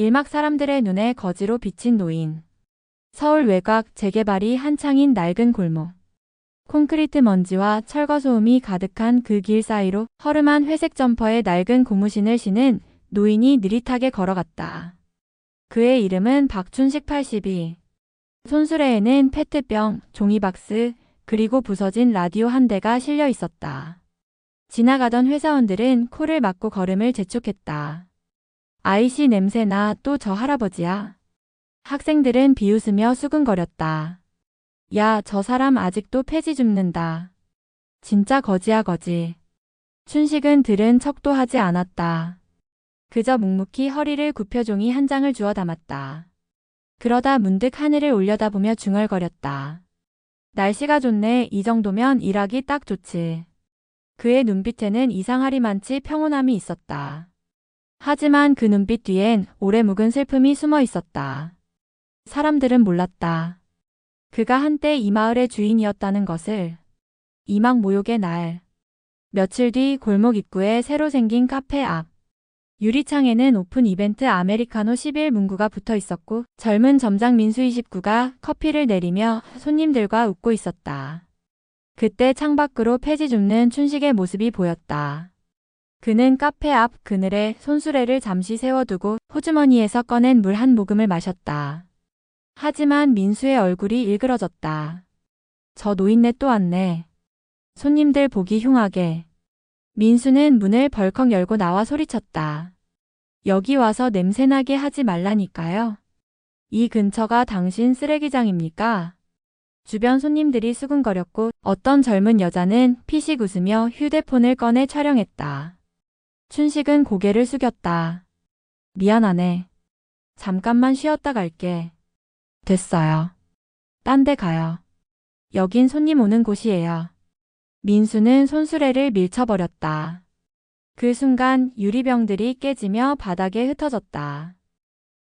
일막 사람들의 눈에 거지로 비친 노인. 서울 외곽 재개발이 한창인 낡은 골목. 콘크리트 먼지와 철거 소음이 가득한 그 길 사이로 허름한 회색 점퍼에 낡은 고무신을 신은 노인이 느릿하게 걸어갔다. 그의 이름은 박춘식 82. 손수레에는 페트병, 종이박스, 그리고 부서진 라디오 한 대가 실려 있었다. 지나가던 회사원들은 코를 막고 걸음을 재촉했다. 아이씨 냄새나 또 저 할아버지야. 학생들은 비웃으며 수근거렸다. 야, 저 사람 아직도 폐지 줍는다. 진짜 거지야 거지. 춘식은 들은 척도 하지 않았다. 그저 묵묵히 허리를 굽혀 종이 한 장을 주워 담았다. 그러다 문득 하늘을 올려다보며 중얼거렸다. 날씨가 좋네. 이 정도면 일하기 딱 좋지. 그의 눈빛에는 이상하리만치 평온함이 있었다. 하지만 그 눈빛 뒤엔 오래 묵은 슬픔이 숨어 있었다. 사람들은 몰랐다. 그가 한때 이 마을의 주인이었다는 것을. 이막 모욕의 날. 며칠 뒤 골목 입구에 새로 생긴 카페 앞. 유리창에는 오픈 이벤트 아메리카노 11 문구가 붙어 있었고 젊은 점장 민수 29가 커피를 내리며 손님들과 웃고 있었다. 그때 창밖으로 폐지 줍는 춘식의 모습이 보였다. 그는 카페 앞 그늘에 손수레를 잠시 세워두고 호주머니에서 꺼낸 물 한 모금을 마셨다. 하지만 민수의 얼굴이 일그러졌다. 저 노인네 또 왔네. 손님들 보기 흉하게. 민수는 문을 벌컥 열고 나와 소리쳤다. 여기 와서 냄새나게 하지 말라니까요. 이 근처가 당신 쓰레기장입니까? 주변 손님들이 수근거렸고 어떤 젊은 여자는 피식 웃으며 휴대폰을 꺼내 촬영했다. 춘식은 고개를 숙였다. 미안하네. 잠깐만 쉬었다 갈게. 됐어요. 딴 데 가요. 여긴 손님 오는 곳이에요. 민수는 손수레를 밀쳐버렸다. 그 순간 유리병들이 깨지며 바닥에 흩어졌다.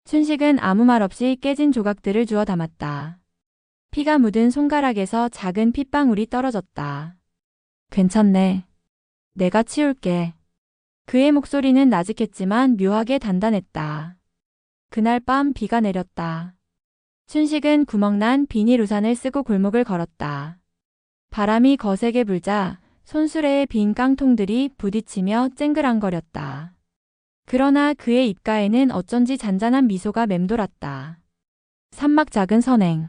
춘식은 아무 말 없이 깨진 조각들을 주워 담았다. 피가 묻은 손가락에서 작은 핏방울이 떨어졌다. 괜찮네. 내가 치울게. 그의 목소리는 나직했지만 묘하게 단단했다. 그날 밤 비가 내렸다. 춘식은 구멍난 비닐 우산을 쓰고 골목을 걸었다. 바람이 거세게 불자 손수레의 빈 깡통들이 부딪히며 쨍그랑거렸다. 그러나 그의 입가에는 어쩐지 잔잔한 미소가 맴돌았다. 산막 작은 선행.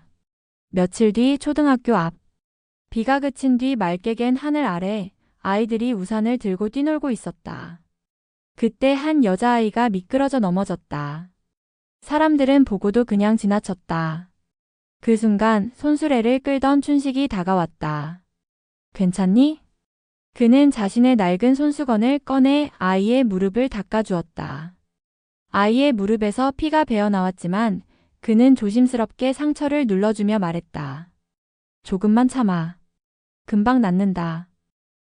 며칠 뒤 초등학교 앞. 비가 그친 뒤 맑게 갠 하늘 아래 아이들이 우산을 들고 뛰놀고 있었다. 그때 한 여자아이가 미끄러져 넘어졌다. 사람들은 보고도 그냥 지나쳤다. 그 순간 손수레를 끌던 춘식이 다가왔다. 괜찮니? 그는 자신의 낡은 손수건을 꺼내 아이의 무릎을 닦아주었다. 아이의 무릎에서 피가 배어 나왔지만 그는 조심스럽게 상처를 눌러주며 말했다. 조금만 참아. 금방 낫는다.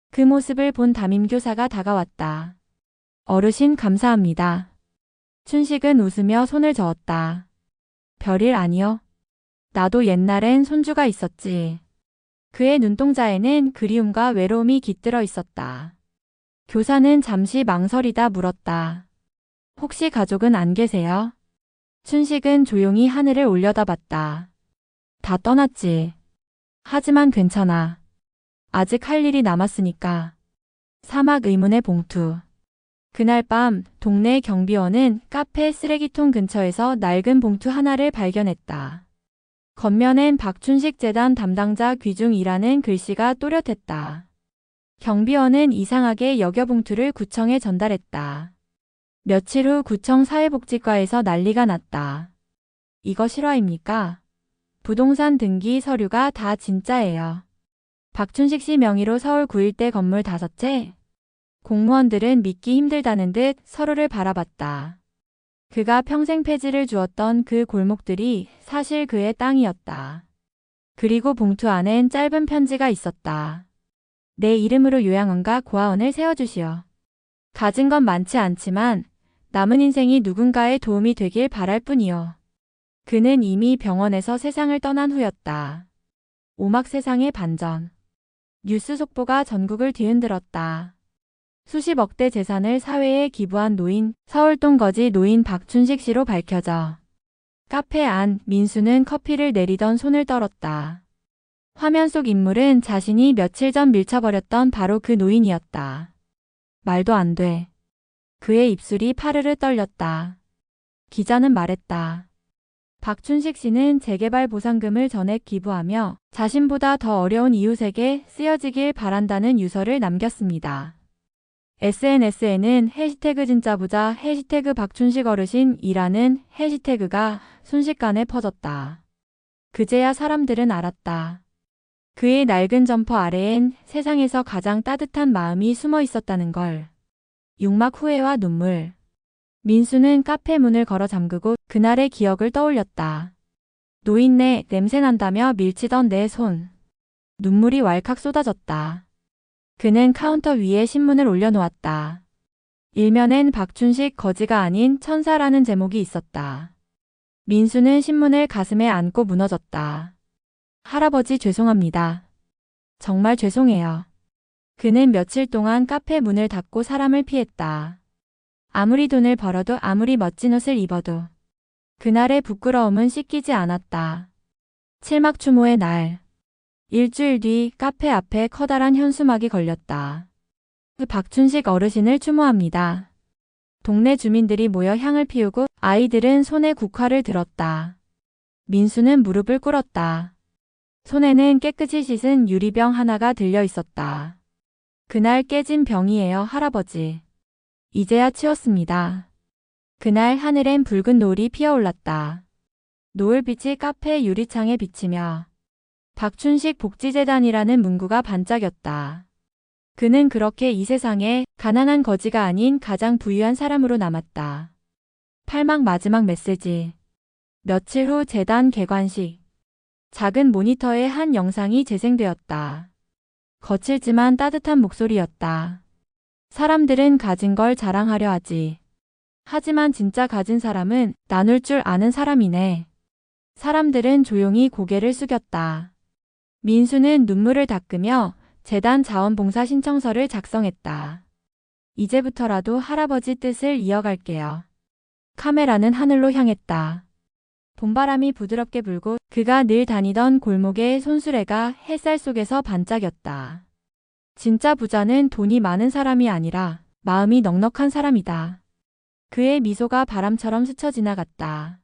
그 모습을 본 담임교사가 다가왔다. 어르신 감사합니다. 춘식은 웃으며 손을 저었다. 별일 아니요. 나도 옛날엔 손주가 있었지. 그의 눈동자에는 그리움과 외로움이 깃들어 있었다. 교사는 잠시 망설이다 물었다. 혹시 가족은 안 계세요? 춘식은 조용히 하늘을 올려다봤다. 다 떠났지. 하지만 괜찮아. 아직 할 일이 남았으니까. 사막 의문의 봉투. 그날 밤 동네 경비원은 카페 쓰레기통 근처에서 낡은 봉투 하나를 발견했다. 겉면엔 박춘식 재단 담당자 귀중이라는 글씨가 또렷했다. 경비원은 이상하게 여겨 봉투를 구청에 전달했다. 며칠 후 구청 사회복지과에서 난리가 났다. 이거 실화입니까? 부동산 등기 서류가 다 진짜예요. 박춘식 씨 명의로 서울 9일대 건물 5채, 공무원들은 믿기 힘들다는 듯 서로를 바라봤다. 그가 평생 폐지를 주었던 그 골목들이 사실 그의 땅이었다. 그리고 봉투 안엔 짧은 편지가 있었다. 내 이름으로 요양원과 고아원을 세워주시오. 가진 건 많지 않지만 남은 인생이 누군가의 도움이 되길 바랄 뿐이요. 그는 이미 병원에서 세상을 떠난 후였다. 오막 세상의 반전. 뉴스 속보가 전국을 뒤흔들었다. 수십억 대 재산을 사회에 기부한 노인, 서울동 거지 노인 박춘식 씨로 밝혀져. 카페 안 민수는 커피를 내리던 손을 떨었다. 화면 속 인물은 자신이 며칠 전 밀쳐버렸던 바로 그 노인이었다. 말도 안 돼. 그의 입술이 파르르 떨렸다. 기자는 말했다. 박춘식 씨는 재개발 보상금을 전액 기부하며 자신보다 더 어려운 이웃에게 쓰여지길 바란다는 유서를 남겼습니다. SNS에는 해시태그 진짜 부자 해시태그 박춘식 어르신이라는 해시태그가 순식간에 퍼졌다. 그제야 사람들은 알았다. 그의 낡은 점퍼 아래엔 세상에서 가장 따뜻한 마음이 숨어 있었다는 걸. 육막 후회와 눈물. 민수는 카페 문을 걸어 잠그고 그날의 기억을 떠올렸다. 노인네 냄새 난다며 밀치던 내 손. 눈물이 왈칵 쏟아졌다. 그는 카운터 위에 신문을 올려놓았다. 일면엔 박춘식 거지가 아닌 천사라는 제목이 있었다. 민수는 신문을 가슴에 안고 무너졌다. 할아버지 죄송합니다. 정말 죄송해요. 그는 며칠 동안 카페 문을 닫고 사람을 피했다. 아무리 돈을 벌어도 아무리 멋진 옷을 입어도 그날의 부끄러움은 씻기지 않았다. 칠막 추모의 날. 일주일 뒤 카페 앞에 커다란 현수막이 걸렸다. 그 박춘식 어르신을 추모합니다. 동네 주민들이 모여 향을 피우고 아이들은 손에 국화를 들었다. 민수는 무릎을 꿇었다. 손에는 깨끗이 씻은 유리병 하나가 들려 있었다. 그날 깨진 병이에요, 할아버지. 이제야 치웠습니다. 그날 하늘엔 붉은 노을이 피어올랐다. 노을빛이 카페 유리창에 비치며 박춘식 복지재단이라는 문구가 반짝였다. 그는 그렇게 이 세상에 가난한 거지가 아닌 가장 부유한 사람으로 남았다. 팔막 마지막 메시지. 며칠 후 재단 개관식. 작은 모니터에 한 영상이 재생되었다. 거칠지만 따뜻한 목소리였다. 사람들은 가진 걸 자랑하려 하지. 하지만 진짜 가진 사람은 나눌 줄 아는 사람이네. 사람들은 조용히 고개를 숙였다. 민수는 눈물을 닦으며 재단 자원봉사 신청서를 작성했다. 이제부터라도 할아버지 뜻을 이어갈게요. 카메라는 하늘로 향했다. 봄바람이 부드럽게 불고 그가 늘 다니던 골목의 손수레가 햇살 속에서 반짝였다. 진짜 부자는 돈이 많은 사람이 아니라 마음이 넉넉한 사람이다. 그의 미소가 바람처럼 스쳐 지나갔다.